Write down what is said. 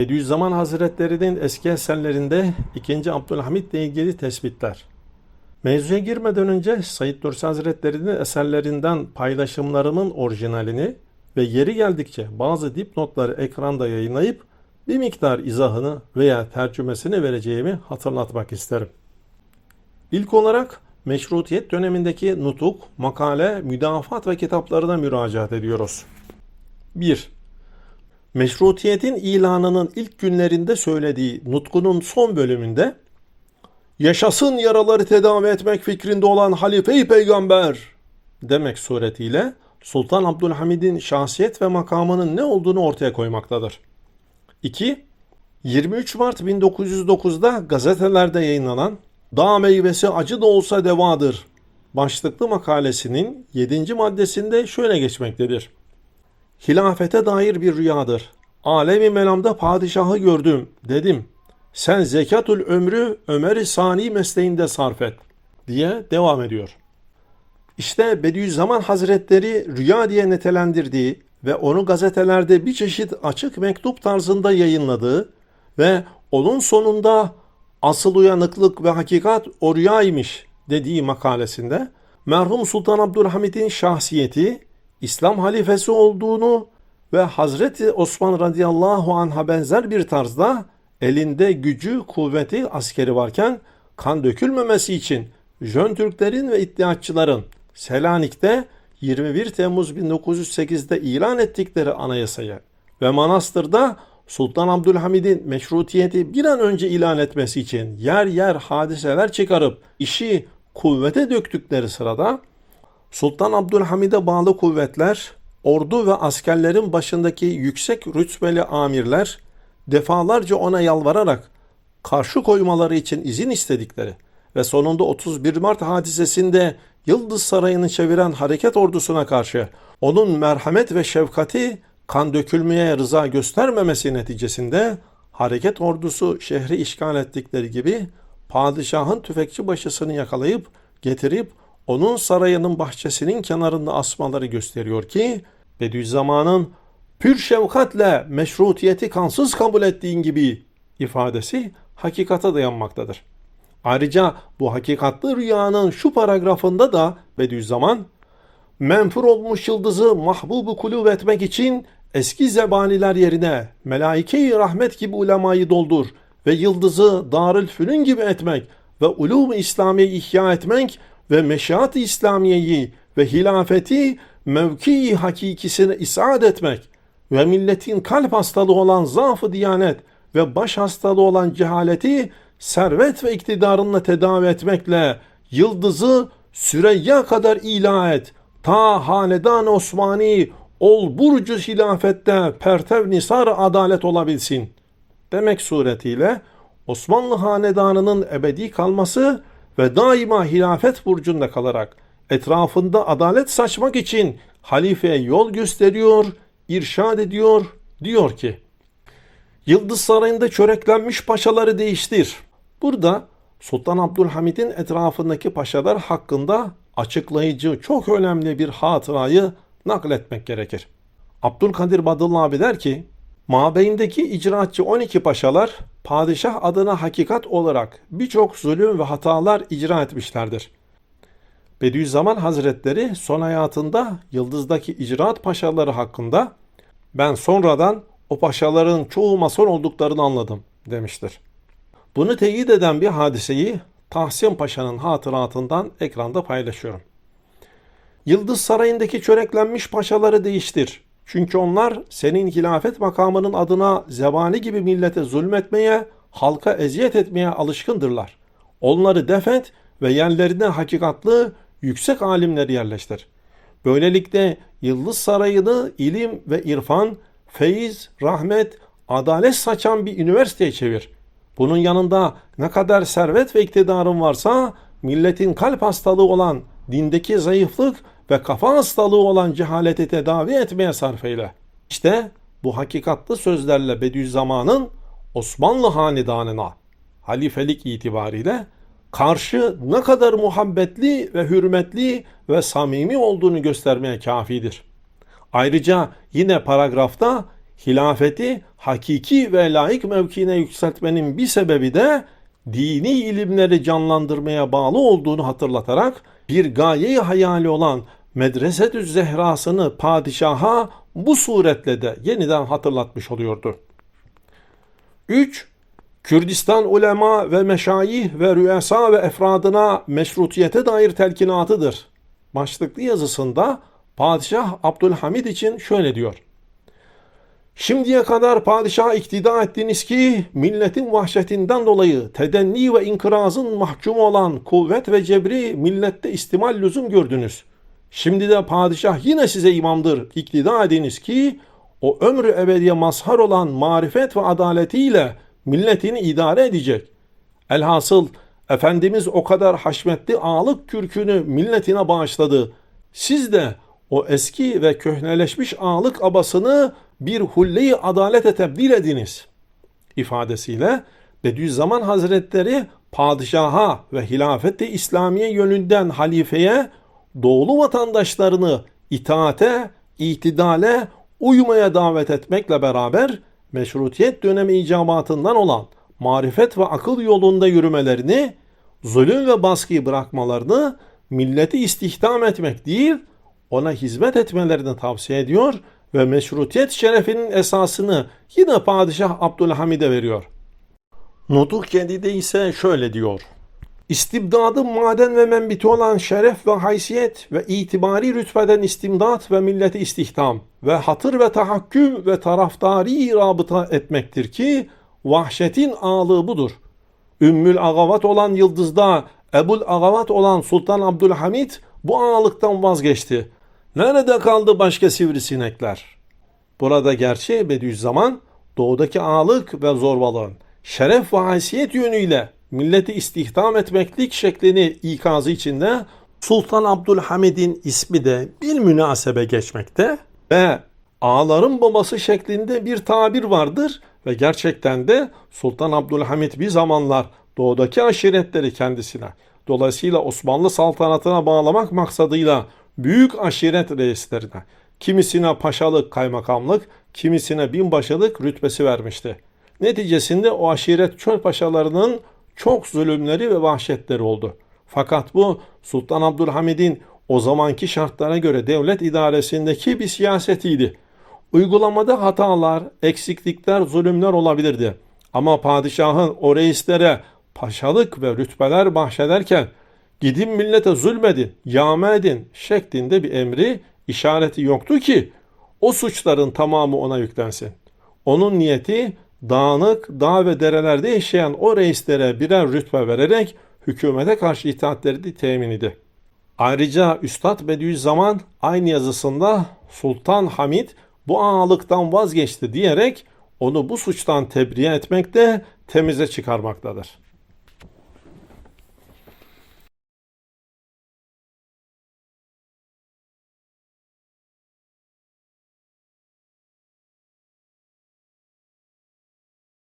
Bediüzzaman Hazretleri'nin eski eserlerinde 2. Abdülhamit ile ilgili tespitler. Mevzuya girmeden önce Said Nursi Hazretleri'nin eserlerinden paylaşımlarımın orijinalini ve yeri geldikçe bazı dipnotları ekranda yayınlayıp bir miktar izahını veya tercümesini vereceğimi hatırlatmak isterim. İlk olarak meşrutiyet dönemindeki nutuk, makale, müdafat ve kitaplarına müracaat ediyoruz. 1. Meşrutiyetin ilanının ilk günlerinde söylediği nutkunun son bölümünde yaşasın yaraları tedavi etmek fikrinde olan halife-i peygamber demek suretiyle Sultan Abdülhamid'in şahsiyet ve makamının ne olduğunu ortaya koymaktadır. 2. 23 Mart 1909'da gazetelerde yayınlanan Dağ meyvesi acı da olsa devadır başlıklı makalesinin 7. maddesinde şöyle geçmektedir. Hilafete dair bir rüyadır. Alemi melamda padişahı gördüm. Dedim. Sen zekatül ömrü Ömer-i Sani mesleğinde sarf et. Diye devam ediyor. İşte Bediüzzaman Hazretleri rüya diye nitelendirdiği ve onu gazetelerde bir çeşit açık mektup tarzında yayınladığı ve onun sonunda asıl uyanıklık ve hakikat o rüyaymış dediği makalesinde merhum Sultan Abdülhamid'in şahsiyeti İslam halifesi olduğunu ve Hazreti Osman radıyallahu anh'a benzer bir tarzda elinde gücü, kuvveti, askeri varken kan dökülmemesi için Jön Türklerin ve iddiatçıların Selanik'te 21 Temmuz 1908'de ilan ettikleri anayasaya ve Manastır'da Sultan Abdülhamid'in meşrutiyeti bir an önce ilan etmesi için yer yer hadiseler çıkarıp işi kuvvete döktükleri sırada Sultan Abdülhamid'e bağlı kuvvetler, ordu ve askerlerin başındaki yüksek rütbeli amirler defalarca ona yalvararak karşı koymaları için izin istedikleri ve sonunda 31 Mart hadisesinde Yıldız Sarayı'nı çeviren hareket ordusuna karşı onun merhamet ve şefkati kan dökülmeye rıza göstermemesi neticesinde hareket ordusu şehri işgal ettikleri gibi padişahın tüfekçi başısını yakalayıp getirip onun sarayının bahçesinin kenarında asmaları gösteriyor ki Bediüzzaman'ın pür şefkatle meşrutiyeti kansız kabul ettiğin gibi ifadesi hakikate dayanmaktadır. Ayrıca bu hakikatli rüyanın şu paragrafında da Bediüzzaman menfur olmuş yıldızı mahbubu kulub etmek için eski zebaniler yerine melaike-i rahmet gibi ulemayı doldur ve yıldızı darül fünun gibi etmek ve ulûm-i İslamiye ihya etmek ve meşiat-ı İslamiyeyi ve hilafeti mevki hakikisine isat etmek ve milletin kalp hastalığı olan zaaf-ı diyanet ve baş hastalığı olan cehaleti servet ve iktidarınla tedavi etmekle yıldızı Süreyya kadar ilah et. Ta hanedan Osmani ol burcu hilafette pertev nisar adalet olabilsin. Demek suretiyle Osmanlı hanedanının ebedi kalması ve daima hilafet burcunda kalarak etrafında adalet saçmak için halifeye yol gösteriyor, irşad ediyor, diyor ki Yıldız Sarayı'nda çöreklenmiş paşaları değiştir. Burada Sultan Abdülhamid'in etrafındaki paşalar hakkında açıklayıcı çok önemli bir hatırayı nakletmek gerekir. Abdülkadir Badıllı abi der ki, Mabeyindeki icraatçı 12 paşalar padişah adına hakikat olarak birçok zulüm ve hatalar icra etmişlerdir. Bediüzzaman Hazretleri son hayatında Yıldız'daki icraat paşaları hakkında ben sonradan o paşaların çoğu mason olduklarını anladım demiştir. Bunu teyit eden bir hadiseyi Tahsin Paşa'nın hatıratından ekranda paylaşıyorum. Yıldız Sarayı'ndaki çöreklenmiş paşaları değiştir. Çünkü onlar senin hilafet makamının adına zebani gibi millete zulmetmeye, halka eziyet etmeye alışkındırlar. Onları defet ve yerlerine hakikatlı, yüksek alimleri yerleştir. Böylelikle Yıldız Sarayı'nı ilim ve irfan, feyiz, rahmet, adalet saçan bir üniversiteye çevir. Bunun yanında ne kadar servet ve iktidarın varsa milletin kalp hastalığı olan dindeki zayıflık ve kafa hastalığı olan cehaleti tedavi etmeye sarf eyle. İşte bu hakikatlı sözlerle Bediüzzaman'ın Osmanlı hanedanına halifelik itibariyle karşı ne kadar muhabbetli ve hürmetli ve samimi olduğunu göstermeye kafidir. Ayrıca yine paragrafta hilafeti hakiki ve layık mevkiine yükseltmenin bir sebebi de dini ilimleri canlandırmaya bağlı olduğunu hatırlatarak bir gayeyi hayali olan Medresetü Zehrasını padişaha bu suretle de yeniden hatırlatmış oluyordu. 3. Kürdistan ulema ve meşayih ve rüesa ve efradına meşrutiyete dair telkinatıdır. Başlıklı yazısında Padişah Abdülhamid için şöyle diyor. Şimdiye kadar padişah iktida ettiniz ki milletin vahşetinden dolayı tedenni ve inkırazın mahkumu olan kuvvet ve cebri millette istimal lüzum gördünüz. Şimdi de padişah yine size imamdır. İktida ediniz ki o ömrü ebediye mazhar olan marifet ve adaletiyle milletini idare edecek. Elhasıl Efendimiz o kadar haşmetli ağalık kürkünü milletine bağışladı. Siz de o eski ve köhneleşmiş ağalık abasını bir hulle-i adalete tebdil ediniz. ifadesiyle Bediüzzaman Hazretleri padişaha ve hilafet-i İslamiye yönünden halifeye doğulu vatandaşlarını itaate, itidale, uymaya davet etmekle beraber meşrutiyet dönemi icabatından olan marifet ve akıl yolunda yürümelerini, zulüm ve baskıyı bırakmalarını, milleti istihdam etmek değil, ona hizmet etmelerini tavsiye ediyor ve meşrutiyet şerefinin esasını yine Padişah Abdülhamid'e veriyor. Nutuk Kedide ise şöyle diyor. İstibdadın maden ve menbiti olan şeref ve haysiyet ve itibari rütbeden istimdat ve milleti istihdam ve hatır ve tahakküm ve taraftari rabıta etmektir ki vahşetin ağalığı budur. Ümmül Agavat olan Yıldız'da Ebul Agavat olan Sultan Abdülhamid bu ağalıktan vazgeçti. Nerede kaldı başka sivrisinekler? Burada gerçi Bediüzzaman doğudaki ağalık ve zorbalığın şeref ve haysiyet yönüyle milleti istihdam etmeklik şeklini ikazı içinde Sultan Abdülhamid'in ismi de bir münasebe geçmekte ve ağaların babası şeklinde bir tabir vardır ve gerçekten de Sultan Abdülhamid bir zamanlar doğudaki aşiretleri kendisine dolayısıyla Osmanlı saltanatına bağlamak maksadıyla büyük aşiret reislerine kimisine paşalık kaymakamlık kimisine binbaşılık rütbesi vermişti. Neticesinde o aşiret çöl paşalarının çok zulümleri ve vahşetleri oldu. Fakat bu Sultan Abdülhamid'in o zamanki şartlara göre devlet idaresindeki bir siyasetiydi. Uygulamada hatalar, eksiklikler, zulümler olabilirdi. Ama padişahın o reislere paşalık ve rütbeler bahşederken gidin millete zulmedin, yağma edin şeklinde bir emri, işareti yoktu ki o suçların tamamı ona yüklensin. Onun niyeti dağınık, dağ ve derelerde yaşayan o reislere birer rütbe vererek hükümete karşı itaatleri temin idi. Ayrıca Üstad Bediüzzaman aynı yazısında Sultan Hamid bu ağalıktan vazgeçti diyerek onu bu suçtan tebriye etmekte temize çıkarmaktadır.